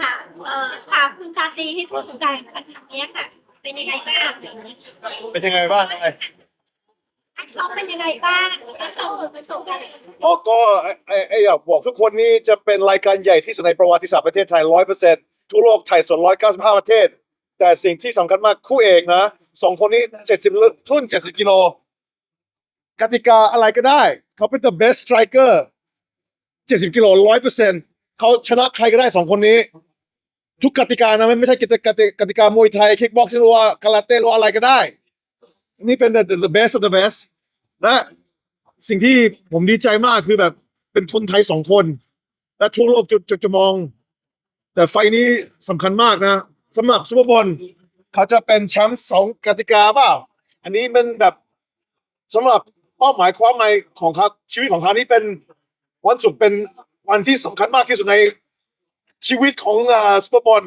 ค่ะเอ่อถามคุณชาตรีที่พูดถึงการแข่งขันครั้งนี้ค่ะ เป็นยังไงบ้างเป็นยังไงบ้างอะไรนักชกเป็นยังไงบ้างนักชกประสบการณ์อ๋อก็ไอ้ไอ้ไอ้อยากบอกทุกคนนี่จะเป็นรายการใหญ่ที่สุดในประวัติศาสตร์ประเทศไทยร้อยเปอร์เซ็นต์ทั่วโลกไทยส่วนร้อยเก้าสิบห้าประเทศ แต่สิ่งที่สำคัญมากคู่เอกนะสองคนนี้เจ็ดสิบรุ่นเจ็ดสิบกิโลกติกาอะไรก็ได้ เขาเป็น the best striker เจ็ดสิบกิโลร้อยเปอร์เซ็นต์ เขาชนะใครก็ได้สองคนนี้ ทุกกติกานะไม่ไม่ใช่กติกากติกามวยไทยคิกบ็อกซ์หรือว่าคาราเต้หรืออะไรก็ได้ นี่เป็น the, the best of the best และสิ่งที่ผมดีใจมากคือแบบเป็นคนไทยสองคน และทั่วโลกจะจะจะมอง แต่ไฟนี้สำคัญมากนะสำหรับซูเปอร์บอลเขาจะเป็นแชมป์สองกติกาเปล่า อันนี้มันแบบสำหรับเป้าหมายความหมายของเขาชีวิตของเขานี่เป็นวันศุกร์เป็น วันที่สำคัญมากที่สุดในชีวิตของซูเปอร์บอล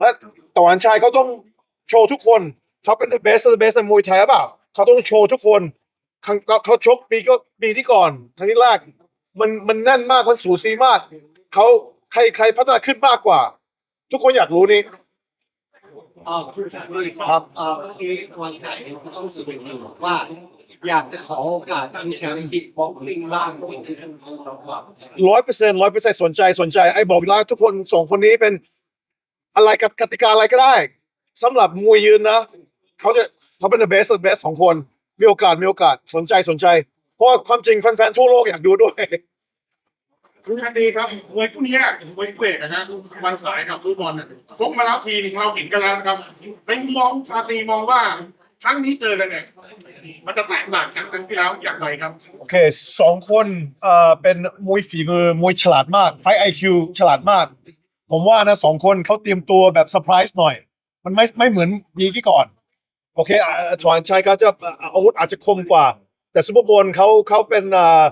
และตะวันชายเขาต้องโชว์ทุกคนเขาเป็น the best of the best ในมวยไทยหรือเปล่าเขาต้องโชว์ทุกคนเขาเขาชกปีก็ปีที่ก่อนครั้งที่แรกมันมันแน่นมากมันสูสีมากเขาใครใครพัฒนาขึ้นมากกว่า ทุกคนอยากรู้นี่อ่าคุณชาลีครับอ่าเมื่อกี้วันชัยเขาต้องสื่ออยู่ว่า อยากจะขอโอกาสชิงแชมป์คิกบ็อกซิ่งบ้างด้วยนะครับร้อยเปอร์เซ็นต์ร้อยเปอร์เซ็นต์สนใจสนใจไอ้บอกแล้วทุกคนสองคนนี้เป็นอะไรกับกติกาอะไรก็ได้สำหรับมวยยืนนะเขาจะเขาเป็น the best of the best ของคน มีโอกาสมีโอกาสสนใจสนใจ เพราะว่าความจริงแฟนๆทั่วโลกอยากดูด้วยคุณชาดีครับมวยคู่เนี้ยมวยเวทนะฮะวันสายกับฟุตบอลเนี่ยชกมาแล้วทีหนึงเราเห็นกันแล้วนะครับในมุมมองชาตรีมองว่า ครั้งนี้เจอกันเนี่ยมันจะแตกต่างจากครั้งที่แล้วอย่างไรครับ โอเคสองคนเอ่อเป็นมวยฝีมือมวยฉลาดมากไฟไอคิวฉลาดมาก ผมว่านะสองคนเขาเตรียมตัวแบบเซอร์ไพรส์หน่อย มันไม่ไม่เหมือนยีกี้ก่อน โอเคอ่าถวันชัยเขาจะอาวุธอาจจะคมกว่า แต่ซูเปอร์บอลเขาเขาเป็นอ่า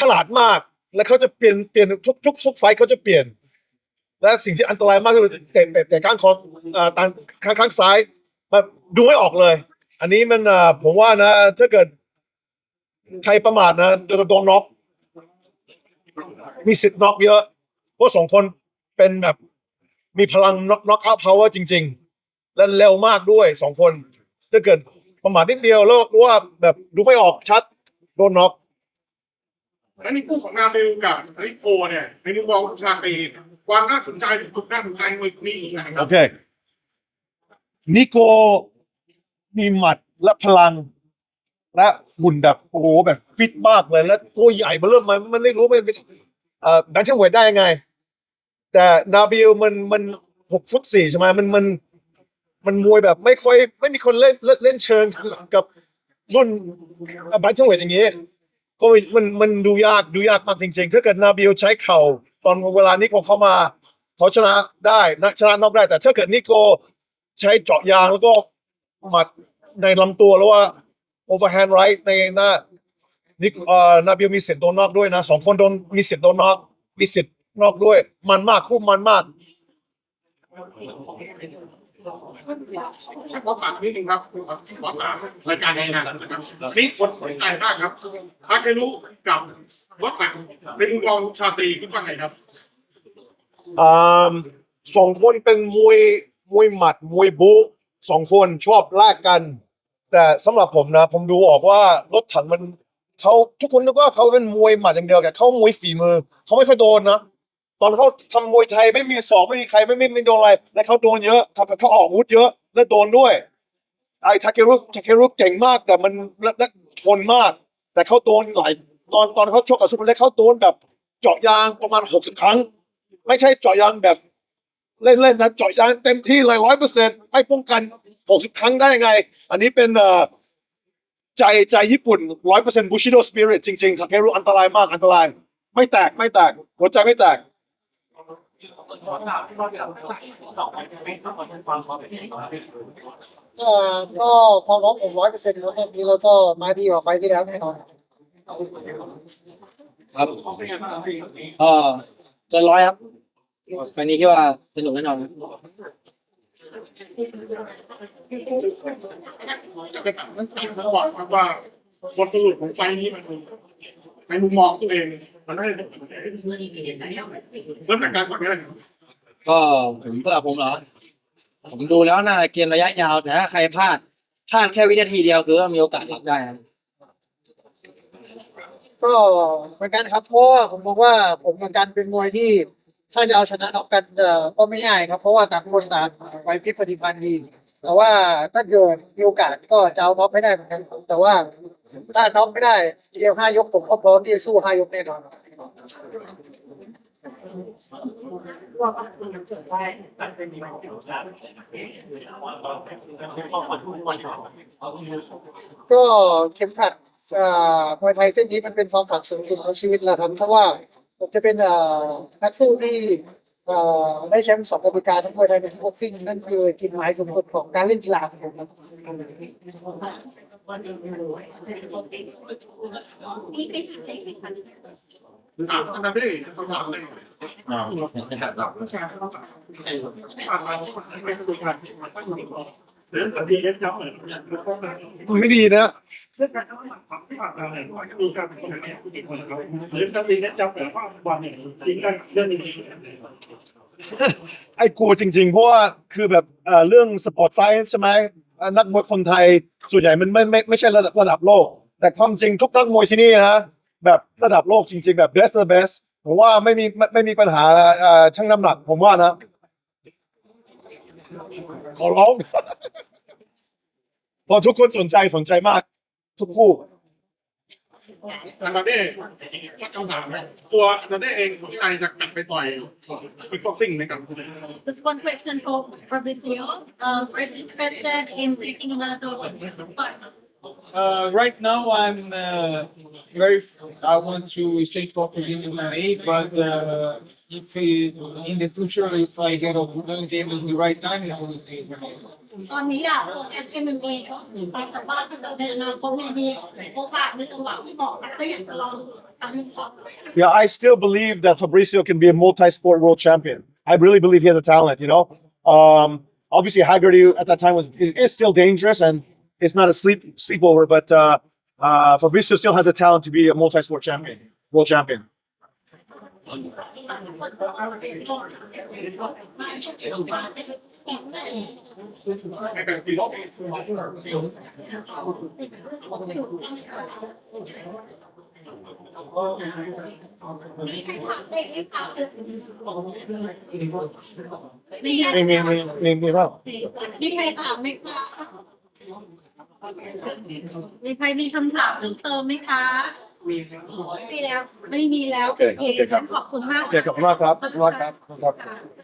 ฉลาดมาก และเขาจะเปลี่ยนเปลี่ยนทุกทุกทุกไฟท์เขาจะเปลี่ยน และสิ่งที่อันตรายมากคือแต่แต่แต่ก้านคออ่าตางข้างข้างซ้ายมันดูไม่ออกเลย อันนี้มันอ่าผมว่านะ ถ้าเกิด ใครประมาทนะจะโดนน็อก มีสิทธิ์น็อกเยอะ เพราะสองคนเป็นแบบมีพลังน็อกน็อกเอาท์พาวเวอร์จริง ๆ และเร็วมากด้วยสองคน ถ้าเกิดประมาทนิดเดียวแล้วรู้ว่าแบบดูไม่ออกชัด โดนน็อก และในคู่ของนาเบลกับริโกเนี่ยในมุมมองของชาตรี ความน่าสนใจหรือจุดน่าสนใจมวยคู่นี้อีกอย่างคโอรับเคนิโกมีหมัดและพลัง และหุ่นแบบโอ้โหแบบฟิตมากเลย แล้วตัวใหญ่มาเริ่มมันมันไม่รู้มันเป็นเอ่อแบนชั่นเวทได้ยังไง แต่นาบิลมันมันหกฟุตสี่ใช่ไหมมันมัน มันมวยแบบไม่ค่อย ไม่มีคนเล่นเล่นเล่นเชิงกับรุ่นแบนชั่นเวทอย่างนี้ ก็มันมันดูยากดูยากมากจริง ๆ ถ้าเกิดนาบิลใช้เข่าตอนเวลานิโกเข้ามาเขาชนะได้นะชนะนอกได้ แต่ถ้าเกิดนิโกใช้เจาะยางแล้วก็หมัดในลำตัวแล้วว่า overhand right ในหน้านิเอ่อนาบิลมีสิทธิ์โดนนอกด้วยนะสองคนโดนมีสิทธิ์โดนนอกมีสิทธิ์นอกด้วย มันมากคู่มันมาก ขอถามนิดนึงครับขอถามรายการในงานนะครับนี่คนสนใจมากครับฮาเครุกับรถถังในมุมมองชาตรีคิดว่าไงครับอ่าสองคนเป็นมวยมวยหมัดมวยบู๊สองคนชอบแลกกัน แต่สำหรับผมนะ ผมดูออกว่ารถถังมันเขาทุกคนนึกว่าเขาเป็นมวยหมัดอย่างเดียวแต่เขามวยฝีมือเขาไม่ค่อยโดนนะ ตอนเขาทำมวยไทยไม่มีศอกไม่มีใครไม่ไม่ไม่โดนอะไร และเขาโดนเยอะเขาเขาออกอาวุธเยอะ และโดนด้วย ไอ้ทาเครุทาเครุเก่งมากแต่มันและและทนมาก แต่เขาโดนหลายตอนตอนเขาชกกับซุปเปอร์เล็กเขาโดนแบบเจาะยางประมาณหกสิบครั้ง ไม่ใช่เจาะยางแบบ เล่นๆนะเจาะยางเต็มที่เลยร้อยเปอร์เซ็นต์ไม่ป้องกันหกสิบครั้งได้ยังไง อันนี้เป็นเอ่อใจใจญี่ปุ่นร้อยเปอร์เซ็นต์บูชิโดสปิริตจริงๆทาเครุอันตรายมากอันตราย ไม่แตกไม่แตกหัวใจไม่แตก ก็ก็ความพร้อมผมร้อยเปอร์เซ็นต์แล้วรอบนี้เราก็มาดีกว่าไฟล์ที่แล้วแน่นอนครับก็เกินร้อยครับไฟล์นี้คิดว่าสนุกแน่นอนครับจะเป็นแบบนั้นก่อนครับว่าบทสรุปของไฟล์นี้มัน ในมุมมองตัวเอง มันได้เริ่มจากการก่อนก็ได้ครับก็ผมสำหรับผมเหรอ ผมดูแล้วน่าจะเกมระยะยาว แต่ถ้าใครพลาดพลาดแค่วินาทีเดียวคือว่ามีโอกาสรับได้นะก็เหมือนกันครับเพราะว่าผมมองว่าผมกับการเป็นมวยที่ ถ้าจะเอาชนะน็อกกันเอ่อก็ไม่ง่ายครับ เพราะว่าต่างคนต่างไหวพริบปฏิพันธ์ดี แต่ว่าถ้าเกิดมีโอกาสก็จะเอาน็อกให้ได้เหมือนกันครับแต่ว่า ถ้าน็อกไม่ได้เอวห้ายกผมก็พร้อมที่จะสู้ห้ายกแน่นอนก็เข็มขัดอ่ามวยไทยเส้นนี้มันเป็นความฝันสูงสุดของชีวิตแล้วครับเพราะว่าผมจะเป็นอ่านักสู้ที่อ่าได้แชมป์สองกติการทั้งมวยไทยและบ็อกซิ่งนั่นคือจุดหมายสูงสุดของการเล่นกีฬาของผมครับ มีใครถามได้ไหมคะถามอันนั้นได้คำถามได้อ่าเราผ่านมาไม่ถูกกันเรื่องคดีเล็บย้ำเหมือนกันมันไม่ดีนะเรื่องการทำหลักฐานที่ผ่านมาเนี่ยก็ดูการเป็นคนเนี่ยผู้หญิงคนเราเรื่องคดีเล็บย้ำเหมือนว่าวันเนี่ยจริงกันเรื่องนี้ไอ้กลัวจริง ๆ เพราะว่าคือแบบเอ่อเรื่องสปอร์ตไซน์ใช่ไหมอะ นักมวยคนไทยส่วนใหญ่มันไม่ไม่ไม่ใช่ระดับระดับโลก แต่ความจริงทุกนักมวยที่นี่นะแบบระดับโลกจริง ๆ แบบ best the best ผมว่าไม่มีไม่ไม่มีปัญหาเอ่อช่างน้ำหนัก ผมว่านะ ขอร้อง พอทุกคนสนใจสนใจมาก ทุกคู่ อันนั้นได้ถ้าคำถามนะตัวอันนั้นได้เองสนใจจะกลับไปต่อยคิกบ็อกซิ่งไหมครับ This one question for Fabrizio. Um, are you interested in taking another partner? Uh, right now, I'm uh, very. I want to stay focused in MMA, but uh, if it, in the future, if I get opportunity at the right time, I will take it. ตอนนี้อยากลง MMA ก็ไปแต่ว่าในอนาคตไม่มีโอกาสในจังหวะที่เหมาะก็อยากจะลองทำให้พอ Yeah, I still believe that Fabricio can be a multi-sport world champion. I really believe he has a talent. You know, um, obviously Haggerty at that time was is, is still dangerous and it's not a sleep sleepover, but uh, uh, Fabricio still has a talent to be a multi-sport champion, world champion. ให้เป็นปีโลกมีใครถามได้ไหมคะมีมีมีมีมีมีเปล่ามีใครถามไหมคะมีใครมีคำถามเพิ่มเติมไหมคะ มีแล้ว ไม่มีแล้วโอเคโอเคครับขอบคุณมากโอเคขอบคุณมากครับขอบคุณมากครับขอบคุณครับ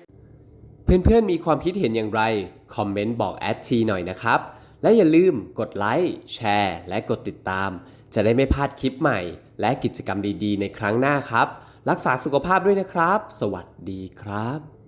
เพื่อนๆมีความคิดเห็นอย่างไร คอมเมนต์บอกแอดทีหน่อยนะครับ และอย่าลืมกดไลค์แชร์และกดติดตาม จะได้ไม่พลาดคลิปใหม่ และกิจกรรมดีๆ ในครั้งหน้าครับ รักษาสุขภาพด้วยนะครับ สวัสดีครับ